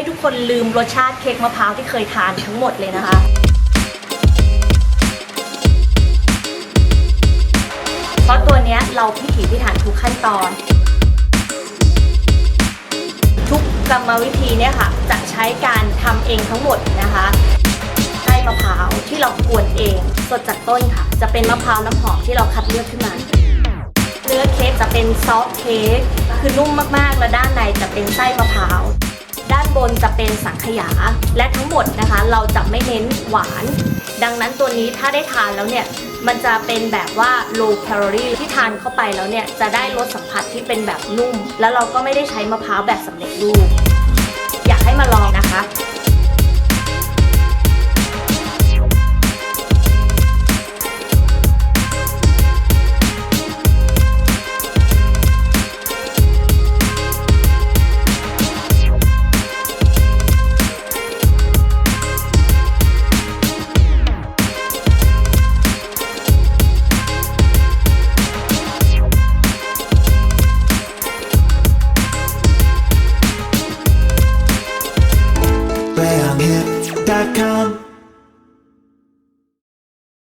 ให้ทุกคนลืมรสชาติเค้กมะพร้าวที่เคยทานทั้งหมดเลยนะคะเพราะตัวเนี้ยเราพิถีพิถันทุกขั้นตอน ทุกกรรมวิธีเนี่ยค่ะจะใช้การทำเองทั้งหมดนะคะไส้มะพร้าวที่เรากวนเองสดจากต้นค่ะ จะเป็นมะพร้าวน้ำหอมที่เราคัดเลือกขึ้นมาเนื้อเค้กจะเป็นซอฟเค้กคือนุ่มมากๆ และด้านในจะเป็นไส้มะพร้าว บนจะเป็นสังขยา และทั้งหมดนะคะ เราจะไม่เน้นหวาน ดังนั้นตัวนี้ถ้าได้ทานแล้วเนี่ย มันจะเป็นแบบว่า low calorie ที่ทานเข้าไปแล้วเนี่ย จะได้รสสัมผัสที่เป็นแบบนุ่ม แล้วเราก็ไม่ได้ใช้มะพร้าวแบบสำเร็จรูป อยากให้มาลองนะ